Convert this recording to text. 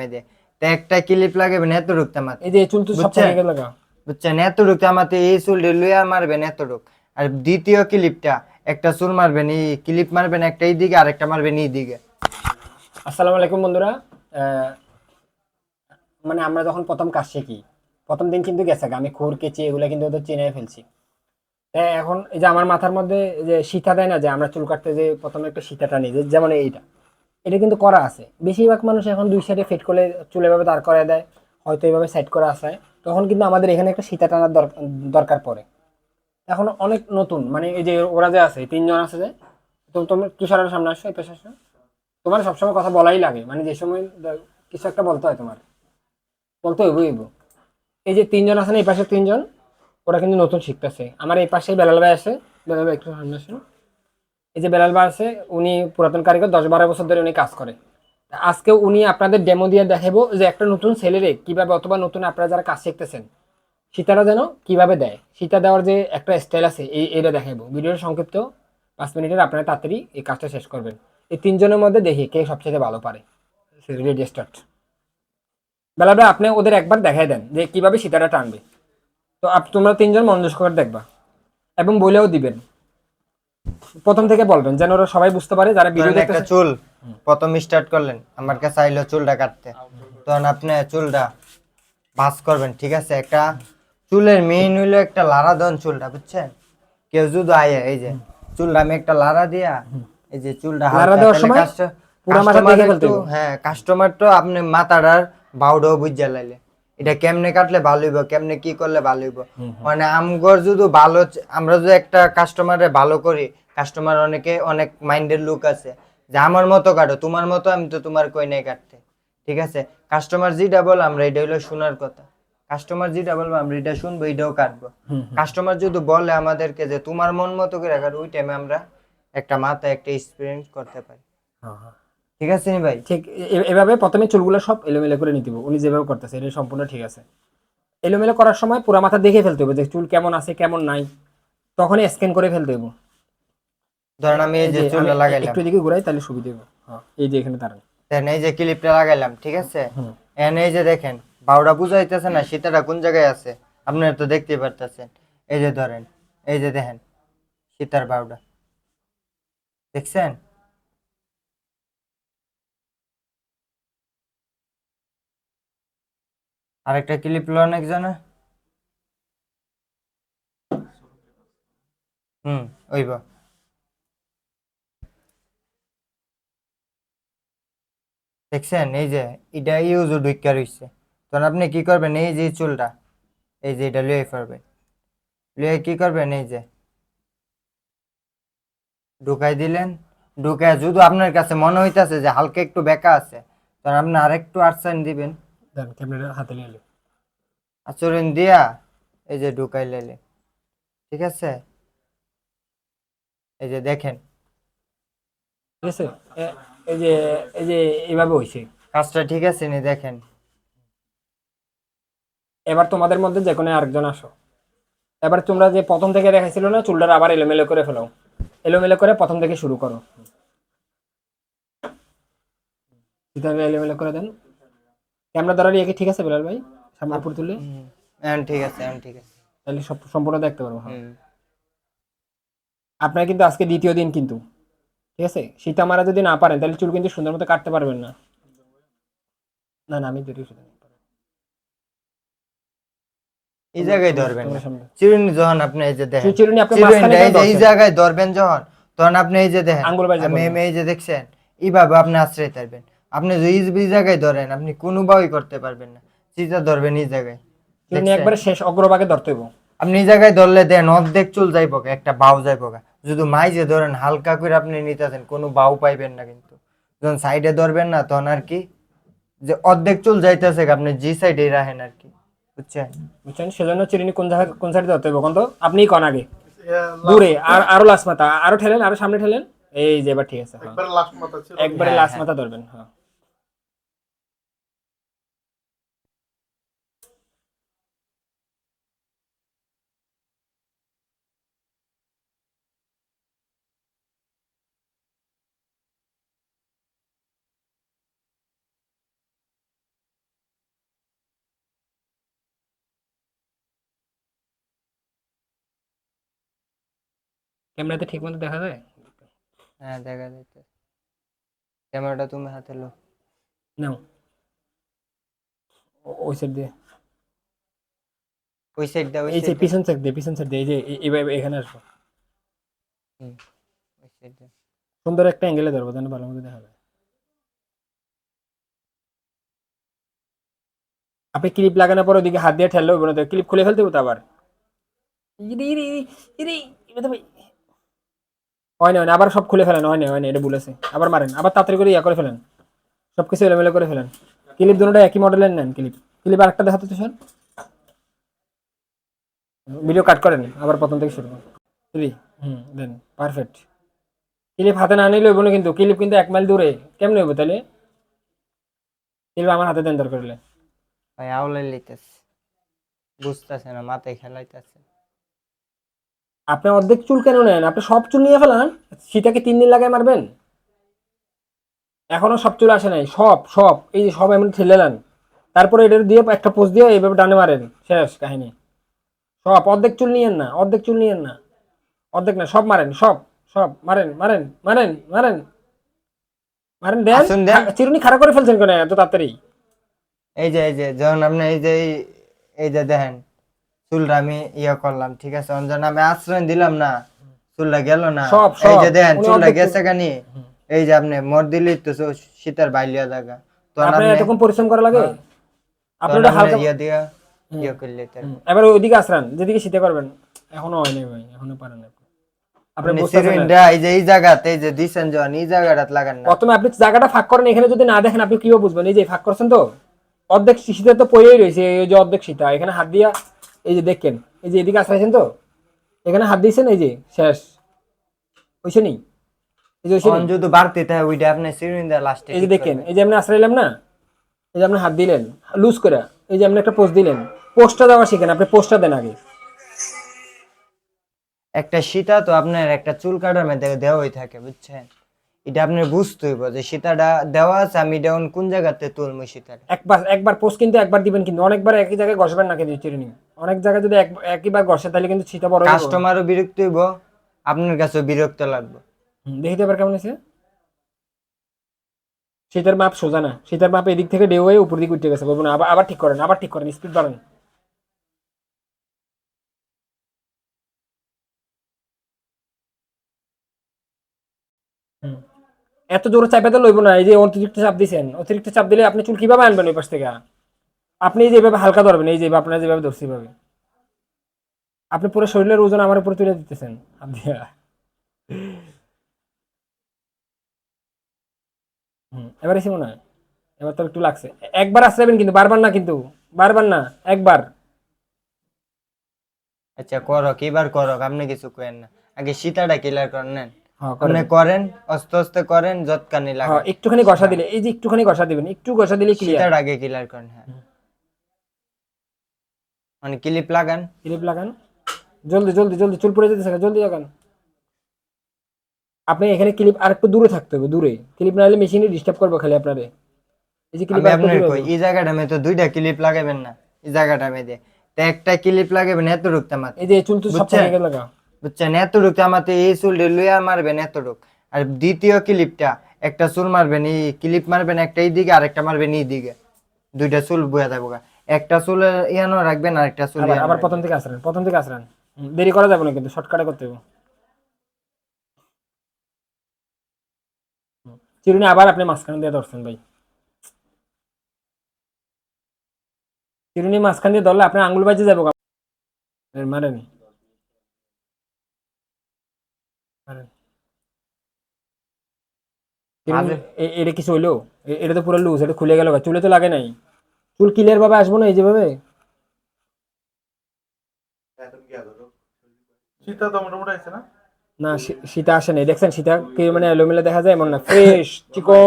মধ্যে তো একটা ক্লিপ লাগাবেন এত ঢুকতে মাত্র এই যে চুল তো সব? থেকে লাগা বুঝছেন? এত ঢুকতে আমাতে এই চুল লুয়া মারবেন এত ঢুক আর দ্বিতীয় ক্লিপটা একটা চুল মারবেন এই ক্লিপ মারবেন একটা এই দিকে আর একটা মারবেন এই দিকে আসসালামু আলাইকুম বন্ধুরা। মানে আমরা যখন প্রথম কাজ শিখি প্রথম দিন কিন্তু গেছে আমি খোর কেচি এগুলো কিন্তু ওদের চিনে ফেলছি। এখন এই যে আমার মাথার মধ্যে যে সীতা দেয় না যে আমরা চুল কাটতে যে প্রথমে একটা সীতাটা নিই যেমন এইটা। এটা কিন্তু করা আছে। বেশিরভাগ মানুষ এখন দুই সাইডে ফিট করে চুল এভাবে দাঁড় করে দেয়, হয়তো এভাবে সাইড করা আছে। তখন কিন্তু আমাদের এখানে একটা সীতা টানার দর- দরকার পড়ে। এখন অনেক নতুন মানে এই যে ওরা যে আছে, তিনজন আছে যে, তো তুমি তুষারের সামনে আসো এই পাশে আসো। তোমার সবসময় কথা বলাই লাগে মানে যে সময় কিছু একটা বলতে হয় তোমার। বলতে হইব হইব। এই যে তিনজন আছে না, এই পাশে তিনজন, ওরা কিন্তু নতুন শিখতেছে। আমার এই পাশে বেলাল ভাই আছে, বেলাল ভাই একটু সামনে আসুন। এই যে বেলাল ভাই আছে, উনি পুরাতন কারিগর, দশ বারো বছর ধরে উনি কাজ করে। আজকে উনি আপনাদের ডেমো দিয়ে দেখাবো যে একটা নতুন ছেলেরে কীভাবে অথবা নতুন আপনারা যারা কাজ শিখতেছেন, সীতারা যেন কীভাবে দেয়। সীতা দেওয়ার যে একটা স্টাইল আছে, এই এটা দেখাবো। ভিডিওর সংক্ষিপ্ত, পাঁচ মিনিটের, আপনারা তাড়াতাড়ি এই কাজটা শেষ করবেন। এই তিনজনের মধ্যে দেখি কে সবচেয়ে ভালো পারে স্টার্ট বেলাবে আপনি ওদের একবার দেখাই দেন যে কীভাবে সীতাটা টানবে। তো তোমরা তিনজন মনোযোগ করে দেখবা এবং বলেও দিবেন। প্রথম থেকে বলবেন যেন ওরা সবাই বুঝতে পারে যারা ভিডিও একটা চুল প্রথম স্টার্ট করলেন আমার কাছে আইলো চুলটা কাটতে। তখন আপনি চুলটা ভাঁজ করবেন ঠিক আছে? একটা চুলের মেইন হইল একটা লারা দেন চুলটা বুঝছেন? কেউ যদি আয়ে এই যে চুলটা আমি একটা লারা দিয়া এই যে চুলটা লারা দেওয়ার সময় পুরা মাথা হ্যাঁ কাস্টমার তো আপনি মাথাটার বাউডাও বুঝা লাইলে এটা কেমনে কাটলে ভালো হইব কেমনে কি করলে ভালো হইব? মানে আমগর যদি ভালো আমরা যদি একটা কাস্টমারে ভালো করি কাস্টমার অনেকে অনেক মাইন্ডের লুক আছে যে আমার মতো কাটো তোমার মতো আমি তো তোমার কই নাই কাটতে। ঠিক আছে? কাস্টমার যেটা বল আমরা এটা হইল শোনার কথা। কাস্টমার যেটা বলব আমরা এটা শুনব এটাও কাটবো। কাস্টমার যদি বলে আমাদেরকে যে তোমার মন মতো করে কাটো ওই টাইমে আমরা একটা মাথায় একটা এক্সপিরিয়েন্স করতে পারি। ঠিক আছে নি ভাই? ঠিক এভাবে প্রথমে চুলগুলো সব এলোমেলো করে নিতে উনি যেভাবে করতেছে এটা সম্পূর্ণ ঠিক আছে। এলোমেলো করার সময় পুরো মাথা দেখে ফেলতে হবে যে চুল কেমন আছে কেমন নাই। তখনই স্ক্যান করে ফেলতে হবে। ধরেন আমি এই যে চুলটা লাগাইলাম। একটু দিকে ঘুরাই তাহলে সুবিধা হবে। হ্যাঁ এই যে এখানে দাঁড়ান। দেন এই যে ক্লিপটা লাগাইলাম ঠিক আছে। এন এই যে দেখেন বাউডা বুঝাইতেছে না সীতাটা কোন জায়গায় আছে? আপনারা তো দেখতেই পারতেছেন। এই যে ধরেন এই যে দেখেন সীতার বাউডা। দেখছেন? আরেকটা ক্লিপ লো একজনে? হুম, ওইব। দেখছেন, এই যে এটা ইউজ ঢুকা রইছে। তখন আপনি কি করবেন, এই যে চুলটা, এই যে এটা লুয়ে ফেলবেন। লুয়ে কি করবেন, এই যে ঢুকাই দিলেন। ঢুকায় যদি আপনার কাছে মনে হইতাছে যে হালকা একটু বেকা আছে, তখন আপনি আরেকটু আর্সাইন দিবেন। দেন ক্যামেরা হাতে নিয়ে। আচরণ দিয়া এই যে ঢুকাই লেলে ঠিক আছে? এই যে দেখেন। ঠিক আছে? এই যে এই যে এইভাবে হয়েছে কাজটা ঠিক আছে নি? দেখেন। এবার তোমাদের মধ্যে যে কোনো আরেকজন আসো। এবার তোমরা যে প্রথম থেকে দেখাইছিল না চুলটা আবার এলোমেলো করে ফেলো। এলোমেলো করে প্রথম থেকে শুরু করো। এলোমেলো করে দেন। ক্যামেরা ধরার ইয়ে কি ঠিক আছে বেলাল ভাই? সামনে উপর তুলে। এখন ঠিক আছে এখন ঠিক আছে। তাহলে সব সম্পূর্ণ দেখতে পারব হ্যাঁ। আপনার কিন্তু আজকে দ্বিতীয় দিন কিন্তু ঠিক আছে? সীতা মারা যদি না পারেন তাহলে চুল কিন্তু সুন্দর মতো কাটতে পারবেন না। না না আমি যদি এই জায়গায় ধরবেন চিরুনি যখন আপনি এই যে দেখেন চিরুনি আপনি এই জায়গায় ধরবেন যখন তখন আপনি এই যে দেখেন আঙ্গুল ধরবেন। এই যে দেখছেন এইভাবে আপনি আশ্রয় থাকবেন। আপনি যদি এই এই জায়গায় ধরেন আপনি কোনোভাবেই করতে পারবেন না। চিতা ধরবেন এই জায়গায়। দেখছেন? একবারে শেষ অগ্রভাগে ধরতে হইব। আপনি এই জায়গায় ধরলে দেন অর্ধেক চুল যাইব গা, একটা বাউ যাইব গা। যদি মাইজে ধরেন হালকা করে আপনি নিতেছেন কোনো বাউ পাইবেন না কিন্তু। যখন সাইডে ধরবেন না তখন আর কি যে অর্ধেক চুল যাইতেছে আপনি জি সাইডে রাখেন আর কি। বুঝছেন? বুঝছেন? সেজন্য চিরুনি কোন জায়গায় কোন সাইডে ধরতে হইব কোন তো আপনিই কন আগে। দূরে আর আরও লাস্ট মাথা আরও ঠেলেন আরও সামনে ঠেলেন এই যে এবার ঠিক আছে হ্যাঁ। একবার লাস্ট মাথা হ্যাঁ, লাস্ট হ্যাঁ। মাথা ধরবেন হ্যাঁ। ক্যামেরাতে ঠিক মতো দেখা যায় হ্যাঁ দেখা যাচ্ছে ক্যামেরাটা তুমি হাতে লো নাও ওই সাইড দিয়ে ওই সাইডটা ওই এই যে পিছন সাইড দিয়ে পিছন সাইড দিয়ে এই যে এখানে আসব ওই সুন্দর একটা অ্যাঙ্গেলে ধরবো যেন ভালো মতো দেখা যায় আপনি ক্লিপ লাগানোর পর ওদিকে হাত দিয়ে ঠেললে হবে না ক্লিপ খুলে ফেলতে হবে তো আবার ইরে, ইরে, ইরে, ইরে। হয় না হয় না, আবার সব খুলে ফেলেন হয় না হয় না এটা বলেছে আবার মারেন আবার তাড়াতাড়ি করে ইয়া করে ফেলেন। সবকিছু এলোমেলো করে ফেলেন। ক্লিপ দুটোটা একই মডেলের নেন ক্লিপ। ক্লিপ আরেকটা দেখাতে তো ভিডিও কাট করেন আবার প্রথম থেকে শুরু করুন। হুম দেন পারফেক্ট ক্লিপ হাতে না নিলে হইব কিন্তু ক্লিপ কিন্তু এক মাইল দূরে কেমনে হইব তাহলে ক্লিপ আমার হাতে দেন দরকার হলে। ভাই আউলাই লইতেছে। বুঝতেছে না মাথায় খেলাইতেছে। আপনি অর্ধেক চুল কেন নেন? আপনি সব চুল নিয়ে ফেলান সেটাকে তিন দিন লাগায় মারবেন? এখনও সব চুল আসে নাই সব সব এই যে সব এমন ঠেলে নেন তারপরে এটা দিয়ে একটা পোস্ট দিয়ে এইভাবে ডানে মারেন শেষ কাহিনী। সব অর্ধেক চুল নিয়েন না অর্ধেক চুল নিয়েন না। অর্ধেক না সব মারেন সব সব মারেন মারেন মারেন মারেন। মারেন দেন। চিরুনি খাড়া করে ফেলছেন কেন এত তাড়াতাড়ি? এই যে এই যে যখন আপনি এই যে এই যে দেখেন চুলটা আমি ইয়ে করলাম ঠিক আছে? যখন আমি আশ্রয় দিলাম না চুলটা গেল না। এই যে দেখেন চুলটা গেছে কানি এই যে আপনি মর দিলি তো শীতের বাইলিয়া জায়গা। তো আপনার এতক্ষণ পরিশ্রম করা লাগে? আপনি হালকা ইয়ে দিয়া ইয়ে করলে এবার ওইদিকে আসরান যেদিকে শীতে করবেন এখনও হয় নাই ভাই এখনও পারেন আপনি। আপনি না। এই যে এই জায়গাতে এই যে দিছেন এই জায়গাটাতে লাগান না। প্রথমে আপনি জায়গাটা ফাঁক করেন এখানে যদি না দেখেন আপনি কীভাবে বুঝবেন? এই যে ফাঁক করছেন তো অর্ধেক শীতে তো পড়েই রয়েছে এই যে অর্ধেক শীতা এখানে হাত দিয়া এই যে দেখেন এই যে এদিকে আসরাইছেন তো? এখানে হাত দিয়েছেন এই যে শেষ। ওইসে নেই এই যে। যদি বাড়তে থাকে ওইটা আপনি সিরিঞ্জটা লাস্টে এই যে দেখেন এই যে আপনি আশ্রাইলাম না? এই যে আপনি হাত দিলেন লুজ করে এই যে আপনি একটা পোস্ট দিলেন। পোস্টটা দেওয়া শিখেন আপনি পোস্টটা দেন আগে। একটা সীতা তো আপনার একটা চুল কাটার মধ্যে দেওয়াই থাকে বুঝছেন? এটা আপনি বুঝতে হইব যে সীতাটা দেওয়া আছে আমি এটা কোন জায়গাতে তুলবো সীতাটা? একবার একবার পোস্ট কিন্তু একবার দিবেন কিন্তু অনেকবার একই জায়গায় ঘষবেন না কিন্তু চিরুনি অনেক জায়গায় যদি এক- একইবার ঘষে তাহলে কিন্তু শীতা বড় কাস্টমারও বিরক্ত হইব আপনার কাছেও বিরক্ত লাগবে। হুম, দেখি তো কেমন আছে শীতের মাপ সোজা না। শীতের মাপ এদিক থেকে ডেউ হয়ে উপর দিকে উঠে গেছে বলব না আবার আবার ঠিক করেন আবার ঠিক করেন স্পিড বাড়ান। হুম। এত জোরে চাপে তো লইব না এই যে অতিরিক্ত চাপ দিছেন অতিরিক্ত চাপ দিলে আপনি চুল কীভাবে আনবেন ওই পাশ থেকে? আপনি যেভাবে হালকা ধরবেন এই যে আপনার যেভাবে ধরছি ভাবে আপনি পুরো শরীরের ওজন আমার উপরে তুলে দিতেছেন হুম, এবার এসে মনে হয় এবার তো একটু লাগছে। একবার আসলেন কিন্তু বারবার না কিন্তু বারবার না একবার। আচ্ছা করক এবার করক আপনি কিছু কেন না। আগে সীতাটা ক্লিয়ার করেন নেন। আপনি করেন। আস্তে আস্তে করেন যতখানি লাগে। হ্যাঁ, একটুখানি ঘষা দিলে এই যে একটুখানি ঘষা দিবেন একটু ঘষা দিলে ক্লিয়ার আগে ক্লিয়ার করেন হ্যাঁ। মানে ক্লিপ লাগান। ক্লিপ লাগান। জলদি জলদি জলদি চুল পড়ে যেতে থাকে জলদি লাগান। আপনি এখানে ক্লিপ আর একটু দূরে থাকতে হবে দূরে। ক্লিপ না হলে মেশিনে ডিস্টার্ব করবে খালি আপনারে। এই যে ক্লিপ কই এই জায়গাটা মে তো দুইটা ক্লিপ লাগাবেন না এই জায়গাটা মে দিয়ে। একটা ক্লিপ লাগাবেন এত রুকতে মাত্র। এই যে চুল তো সব? থেকে লাগা। বুঝছেন? এত রুকতে আমাতে এই চুল লুয়া মারবেন এত রুক আর দ্বিতীয় ক্লিপটা একটা চুল মারবেন এই ক্লিপ মারবেন একটা এই দিকে আর একটা মারবেন এই দিকে দুইটা চুল বয়া যাব একটা চুল ইয়ানো রাখবেন আর একটা চুল আবার। প্রথম থেকে আসলেন প্রথম থেকে আসলেন দেরি করা যাবে না কিন্তু শর্টকাটে করতে হবে চিরুনি আবার আপনি মাঝখান দিয়ে ধরছেন ভাই। চিরুনি মাঝখান দিয়ে ধরলে আপনার আঙ্গুল বাজে যাব মারেন মারেন। চিরুনি- মাঝে- এ- এটা কি হইল এটা তো পুরো লুজ এটা খুলে গেল চুলে তো লাগে নাই। চুল ক্লিয়ার ভাবে আসব না এই যেভাবে? শীতটা তো মোটামুটি আছে না? না সীতা আসে নাই। দেখছেন সীতা কি মানে এলোমেলা দেখা যায় এমন না। ফ্রেশ চিকন।